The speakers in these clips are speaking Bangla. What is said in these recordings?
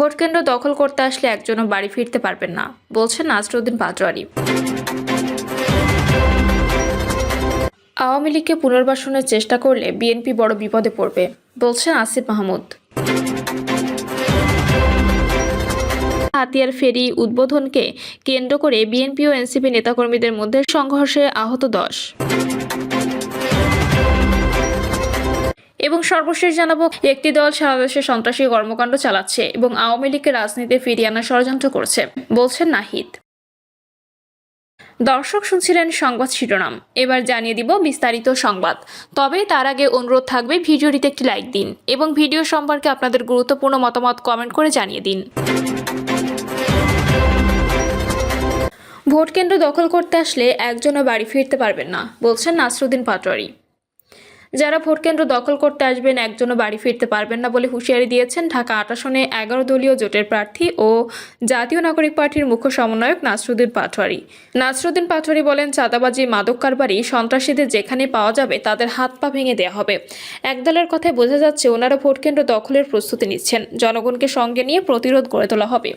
ভোট কেন্দ্র দখল করতে আসলে একজনও বাড়ি ফিরতে পারবেন না, বলছেন নাসরুদ্দিন পাটোয়ারি। আওয়ামী লীগকে পুনর্বাসনের চেষ্টা করলে বিএনপি বড় বিপদে পড়বে, বলছেন আসিফ মাহমুদ। হাতিয়ার ফেরি উদ্বোধনকে কেন্দ্র করে বিএনপি ও এনসিপি নেতাকর্মীদের মধ্যে সংঘর্ষে আহত দশ। এবং সর্বশেষ জানাব, একটি দল সারা দেশে সন্ত্রাসী কর্মকাণ্ড চালাচ্ছে এবং আওয়ামী লীগকে রাজনীতিতে ফিরিয়ে আনার ষড়যন্ত্র করছে, বলছেন নাহিদ। দর্শক শুনছিলেন সংবাদ শিরোনাম, এবার জানিয়ে দিব বিস্তারিত সংবাদ। তবে তার আগে অনুরোধ থাকবে ভিডিওটিতে একটি লাইক দিন এবং ভিডিও সম্পর্কে আপনাদের গুরুত্বপূর্ণ মতামত কমেন্ট করে জানিয়ে দিন। ভোট কেন্দ্র দখল করতে আসলে একজনও বাড়ি ফিরতে পারবেন না, বলছেন নাসরুদ্দিন পাটোয়ারি। যারা ভোট কেন্দ্র দখল করতে আসবেন, একজনও বাড়ি ফিরতে পারবেন না বলে হুঁশিয়ারি দিয়েছেন ঢাকা আট আসনে এগারো দলীয় জোটের প্রার্থী ও জাতীয় নাগরিক পার্টির মুখ্য সমন্বয়ক নাসরুদ্দিন পাটোয়ারি। নাসরুদ্দিন পাটোয়ারি বলেন, চাঁদাবাজি, মাদক কারবারি, সন্ত্রাসীদের যেখানে পাওয়া যাবে তাদের হাত পা ভেঙে দেওয়া হবে। এক দলের কথায় বোঝা যাচ্ছে, ওনারা ভোট কেন্দ্র দখলের প্রস্তুতি নিচ্ছেন। জনগণকে সঙ্গে নিয়ে প্রতিরোধ গড়ে তোলা হবে।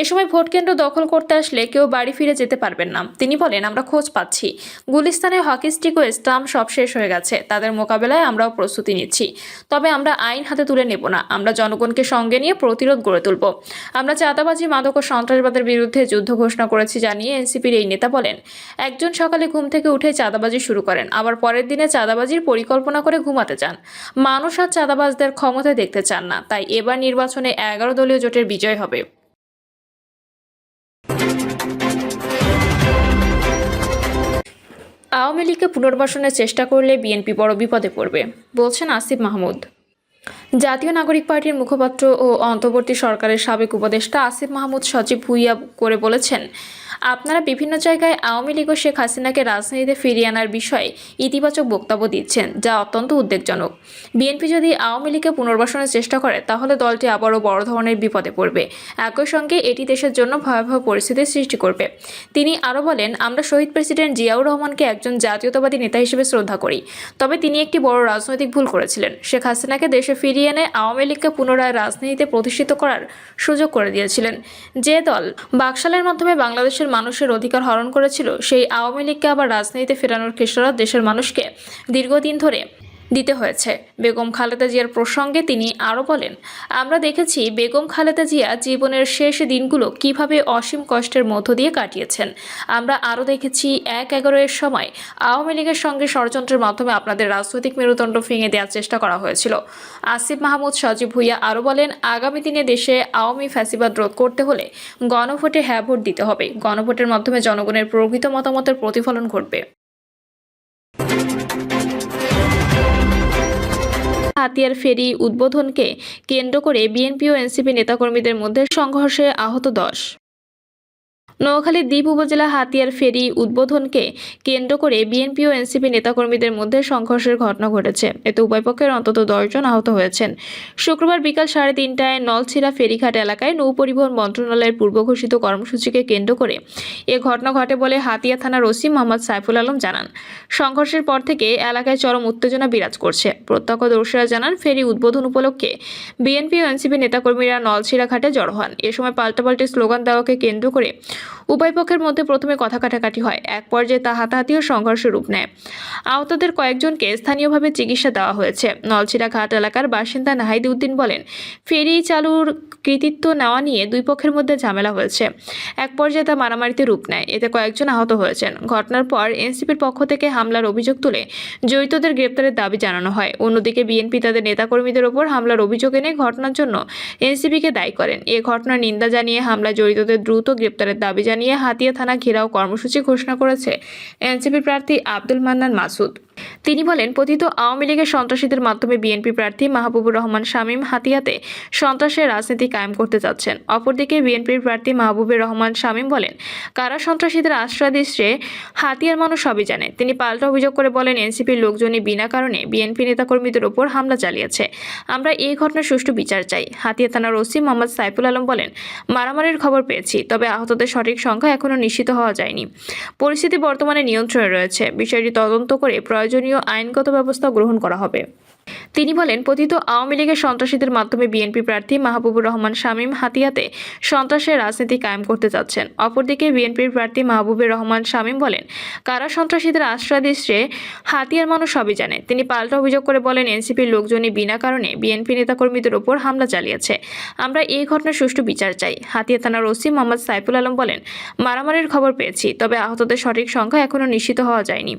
এ সময় ভোট কেন্দ্র দখল করতে আসলে কেউ বাড়ি ফিরে যেতে পারবেন না। তিনি বলেন, আমরা খোঁজ পাচ্ছি। গুলিস্তানে হকি স্টিক ও স্টাম্প সব শেষ হয়ে গেছে। তাদের মোকাবেলায় আমরাও প্রস্তুতি নিচ্ছি। তবে আমরা আইন হাতে তুলে নেব না। আমরা জনগণকে সঙ্গে নিয়ে প্রতিরোধ গড়ে তুলব। আমরা চাঁদাবাজি, মাদক ও সন্ত্রাসবাদের বিরুদ্ধে যুদ্ধ ঘোষণা করেছি জানিয়ে এনসিপির এই নেতা বলেন, একজন সকালে ঘুম থেকে উঠে চাঁদাবাজি শুরু করেন, আবার পরের দিনে চাঁদাবাজির পরিকল্পনা করে ঘুমাতে চান মানুষ আর চাঁদাবাজদের ক্ষমতায় দেখতে চান না, তাই এবার নির্বাচনে এগারো দলীয় জোটের বিজয় হবে। আওয়ামী লীগকে পুনর্বাসনের চেষ্টা করলে বিএনপি বড় বিপদে পড়বে, বলছেন আসিফ মাহমুদ। জাতীয় নাগরিক পার্টির মুখপাত্র ও অন্তর্বর্তী সরকারের সাবেক উপদেষ্টা আসিফ মাহমুদ সচিব ভুইয়া করে বলেছেন আপনারা বিভিন্ন জায়গায় আওয়ামী লীগ ও শেখ হাসিনাকে রাজনীতিতে ফিরিয়ে আনার বিষয়ে ইতিবাচক বক্তব্য দিচ্ছেন, যা অত্যন্ত উদ্বেগজনক। বিএনপি যদি আওয়ামী লীগকে পুনর্বাসনের চেষ্টা করে, তাহলে দলটি আবারও বড় ধরনের বিপদে পড়বে। একই সঙ্গে এটি দেশের জন্য ভয়াবহ পরিস্থিতির সৃষ্টি করবে। তিনি আরও বলেন, আমরা শহীদ প্রেসিডেন্ট জিয়াউর রহমানকে একজন জাতীয়তাবাদী নেতা হিসেবে শ্রদ্ধা করি। তবে তিনি একটি বড় রাজনৈতিক ভুল করেছিলেন। শেখ হাসিনাকে দেশে ফিরিয়ে এনে আওয়ামী লীগকে পুনরায় রাজনীতিতে প্রতিষ্ঠিত করার সুযোগ করে দিয়েছিলেন। যে দল বাকশালের মাধ্যমে বাংলাদেশের মানুষের অধিকার হরণ করেছিল, সেই আওয়ামী লীগকে আবার রাজনীতিতে ফেরানোর খেসারত দেশের মানুষকে দীর্ঘদিন ধরে দিতে হয়েছে। বেগম খালেদা জিয়ার প্রসঙ্গে তিনি আরও বলেন, আমরা দেখেছি বেগম খালেদা জিয়া জীবনের শেষ দিনগুলো কীভাবে অসীম কষ্টের মধ্য দিয়ে কাটিয়েছেন। আমরা আরও দেখেছি এক এগারো এর সময় আওয়ামী লীগের সঙ্গে ষড়যন্ত্রের মাধ্যমে আপনাদের রাজনৈতিক মেরুদণ্ড ভেঙে দেওয়ার চেষ্টা করা হয়েছিল। আসিফ মাহমুদ সজীব ভুইয়া আরও বলেন, আগামী দিনে দেশে আওয়ামী ফ্যাসিবাদ রোধ করতে হলে গণভোটে হ্যাঁ ভোট দিতে হবে। গণভোটের মাধ্যমে জনগণের প্রকৃত মতামতের প্রতিফলন ঘটবে। হাতিয়ার ফেরি উদ্বোধনকে কেন্দ্র করে বিএনপি ও এনসিপি নেতাকর্মীদের মধ্যে সংঘর্ষে আহত দশ। নোয়াখালীর দ্বীপ উপজেলা হাতিয়ার ফেরি উদ্বোধনকে কেন্দ্র করে বিএনপি ও এনসিপি নেতাকর্মীদের মধ্যে সংঘর্ষের ঘটনা ঘটেছে। এতে উভয় পক্ষের অন্তত দশজন আহত হয়েছেন। শুক্রবার বিকাল সাড়ে তিনটায় নলছিলা ফেরিঘাট এলাকায় নৌপরিবহন মন্ত্রণালয়ের পূর্ব ঘোষিত কর্মসূচিকে কেন্দ্র করে এ ঘটনা ঘটে বলে হাতিয়া থানার ওসি মোহাম্মদ সাইফুল আলম জানান। সংঘর্ষের পর থেকে এলাকায় চরম উত্তেজনা বিরাজ করছে। প্রত্যক্ষদর্শীরা জানান, ফেরি উদ্বোধন উপলক্ষে বিএনপি ও এনসিপি নেতাকর্মীরা নলছিলা ঘাটে জড়ো হন। এ সময় পাল্টাপাল্টি স্লোগান দেওয়াকে কেন্দ্র করে উভয় পক্ষের মধ্যে প্রথমে কথা কাটাকাটি হয়। এক পর্যায়ে তা হাতাহাতি ও সংঘর্ষের রূপ নেয়। আহতদের কয়েকজনকে স্থানীয়ভাবে চিকিৎসা দেওয়া হয়েছে। নলছিরা ঘাট এলাকার বাসিন্দা নাহিদ উদ্দিন বলেন, ফেরি চালুর কৃতিত্ব নেওয়া নিয়ে দুই পক্ষের মধ্যে ঝামেলা হয়েছে। এক পর্যায়ে তা মারামারিতে রূপ নেয়। এতে কয়েকজন আহত হয়েছেন। ঘটনার পর এনসিপির পক্ষ থেকে হামলার অভিযোগ তুলে জড়িতদের গ্রেপ্তারের দাবি জানানো হয়। অন্যদিকে বিএনপি তাদের নেতাকর্মীদের ওপর হামলার অভিযোগ এনে ঘটনার জন্য এনসিপিকে দায়ী করেন। এ ঘটনার নিন্দা জানিয়ে হামলা জড়িতদের দ্রুত গ্রেপ্তারের দাবি জানিয়ে হাতিয়া থানা ঘেরাও কর্মসূচি ঘোষণা করেছে এনসিপি প্রার্থী আব্দুল মান্নান মাসুদ। তিনি বলেন, পতিত আওয়ামী লীগের সন্ত্রাসীদের মাধ্যমে বিএনপি প্রার্থী মাহবুবুর রহমান শামীম হাতিয়াতে সন্ত্রাসের রাজনীতি কায়েম করতে যাচ্ছেন। অপরদিকে বিএনপির প্রার্থী মাহবুবুর রহমান শামীম বলেন, কারা সন্ত্রাসীদের আশ্রয় দিচ্ছে, হাতিয়ার মানুষ সবই জানে। তিনি পাল্টা অভিযোগ করে বলেন, এনসিপির লোকজনই বিনা কারণে বিএনপি নেতাকর্মীদের ওপর হামলা চালিয়েছে। আমরা এই ঘটনার সুষ্ঠু বিচার চাই। হাতিয়া থানার ওসি মোহাম্মদ সাইফুল আলম বলেন, মারামারির খবর পেয়েছি, তবে আহতদের সঠিক সংখ্যা এখনও নিশ্চিত হওয়া যায়নি। পরিস্থিতি বর্তমানে নিয়ন্ত্রণে রয়েছে। বিষয়টি তদন্ত করে প্রয়োজনীয় আইনগত ব্যবস্থা গ্রহণ করা হবে। তিনি বলেন, পতিত আওয়ামী লীগের সন্ত্রাসীদের মাধ্যমে বিএনপি প্রার্থী মাহবুবুর রহমান শামীম হাতিয়াতে সন্ত্রাসের রাজনীতি কায়েম করতে যাচ্ছেন। অপরদিকে বিএনপির প্রার্থী মাহবুবুর রহমান শামীম বলেন, কারা সন্ত্রাসীদের আশ্রয় দিচ্ছে, হাতিয়ার মানুষ সবই জানে। তিনি পাল্টা অভিযোগ করে বলেন, এনসিপির লোকজনই বিনা কারণে বিএনপি নেতাকর্মীদের ওপর হামলা চালিয়েছে। আমরা এই ঘটনার সুষ্ঠু বিচার চাই। হাতিয়া থানার ওসি মোহাম্মদ সাইফুল আলম বলেন, মারামারির খবর পেয়েছি, তবে আহতদের সঠিক সংখ্যা এখনও নিশ্চিত হওয়া যায়নি।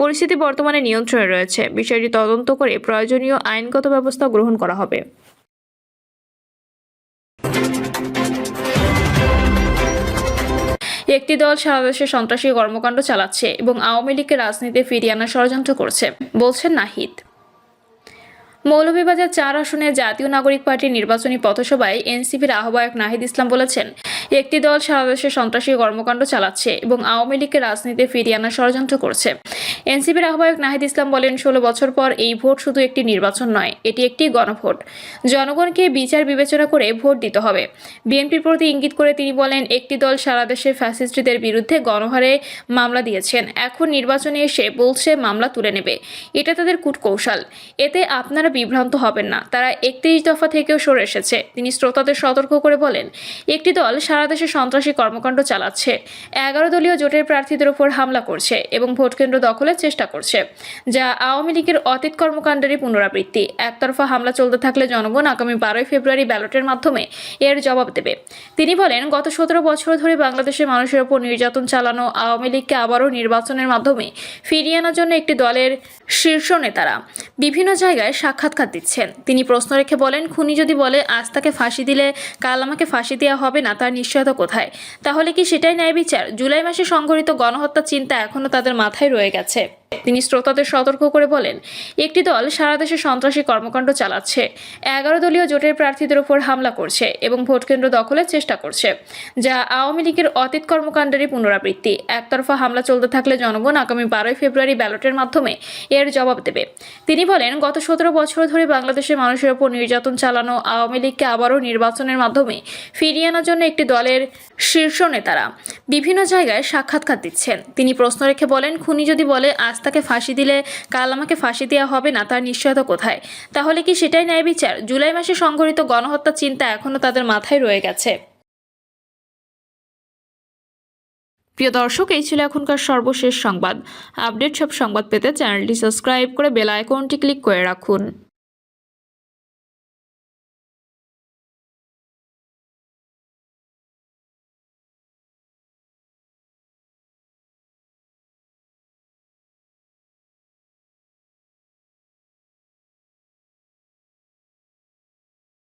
পরিস্থিতি বর্তমানে নিয়ন্ত্রণে রয়েছে। বিষয়টি তদন্ত করে প্রয়োজনীয় আইনগত ব্যবস্থা গ্রহণ করা হবে। একটি দল সারা দেশে সন্ত্রাসী কর্মকাণ্ড চালাচ্ছে এবং আওয়ামী লীগকে রাজনীতিতে ফিরিয়ে আনার ষড়যন্ত্র করছে, বলছেন নাহিদ। মৌলভীবাজার চার আসনে জাতীয় নাগরিক পার্টির নির্বাচনী পথসভায় এনসিপির আহ্বায়ক নাহিদ ইসলাম বলেছেন একটি দল সারা দেশে সন্ত্রাসী কর্মকাণ্ড চালাচ্ছে এবং আওয়ামী লীগকে রাজনীতিতে ফিরিয়ে আনার ষড়যন্ত্র করছে। এনসিপির আহ্বায়ক নাহিদ ইসলাম বলেন, ষোলো বছর পর এই ভোট শুধু একটি নির্বাচন নয়, এটি একটি গণভোট। জনগণকে বিচার বিবেচনা করে ভোট দিতে হবে। বিএনপির প্রতি ইঙ্গিত করে তিনি বলেন, একটি দল সারা দেশে ফ্যাসিস্টদের বিরুদ্ধে গণহারে মামলা দিয়েছেন। এখন নির্বাচনে এসে বলছে, মামলা তুলে নেবে। এটা তাদের কূটকৌশল। এতে আপনারা বিভ্রান্ত হবেন না। তারা একত্রিশ দফা থেকেও সরে এসেছে। তিনি শ্রোতাদের সতর্ক করে বলেন, একটি দল সারা দেশে সন্ত্রাসী কর্মকাণ্ড চালাচ্ছে। এগারো দলীয় জোটের প্রার্থীদের উপর হামলা করছে এবং ভোটকেন্দ্র দখলের চেষ্টা করছে, যা আওয়ামী লীগের অতীত কর্মকাণ্ডেরই পুনরাবৃত্তি। একতরফা হামলা চলতে থাকলে জনগণ আগামী বারোই ফেব্রুয়ারি ব্যালটের মাধ্যমে এর জবাব দেবে। তিনি বলেন, গত সতেরো বছর ধরে বাংলাদেশের মানুষের উপর নির্যাতন চালানো আওয়ামী লীগকে আবারও নির্বাচনের মাধ্যমে ফিরিয়ে আনার জন্য একটি দলের শীর্ষ নেতারা বিভিন্ন জায়গায় সাক্ষাৎকার দিচ্ছেন। তিনি প্রশ্ন রেখে বলেন, খুনি যদি বলে, আজ তাকে ফাঁসি দিলে, কাল আমাকে ফাঁসি দেওয়া হবে না তার নিশ্চয়তা কোথায়? তাহলে কি সেটাই ন্যায় বিচার? জুলাই মাসে সংঘটিত গণহত্যা চিন্তা এখনও তাদের মাথায় রয়ে গেছে। তিনি শ্রোতাদের সতর্ক করে বলেন, একটি দল সারা দেশে সন্ত্রাসী কর্মকাণ্ড চালাচ্ছে। এগারো দলীয় জোটের প্রার্থীদের উপর হামলা করছে এবং ভোটকেন্দ্র দখলের চেষ্টা করছে, যা আওয়ামী লীগের অতীত কর্মকাণ্ডেরই পুনরাবৃত্তি। একতরফা হামলা চলতে থাকলে জনগণ আগামী বারোই ফেব্রুয়ারি ব্যালটের মাধ্যমে এর জবাব দেবে। তিনি বলেন, গত সতেরো বছর ধরে বাংলাদেশের মানুষের উপর নির্যাতন চালানো আওয়ামী লীগকে আবারও নির্বাচনের মাধ্যমে ফিরিয়ে আনার জন্য একটি দলের শীর্ষ নেতারা বিভিন্ন জায়গায় সাক্ষাৎকার দিচ্ছেন। তিনি প্রশ্ন রেখে বলেন, খুনি যদি বলে, আজ তাকে ফাঁসি দিলে, কাল আমাকে ফাঁসি দেওয়া হবে না, তার নিশ্চয়তা কোথায়? তাহলে কি সেটাই ন্যায় বিচার? জুলাই মাসে সংঘটিত গণহত্যা চিন্তা এখনও তাদের মাথায় রয়ে গেছে। প্রিয় দর্শক, এই ছিল এখনকার সর্বশেষ সংবাদ। আপডেট সব সংবাদ পেতে চ্যানেলটি সাবস্ক্রাইব করে বেল আইকনটি ক্লিক করে রাখুন।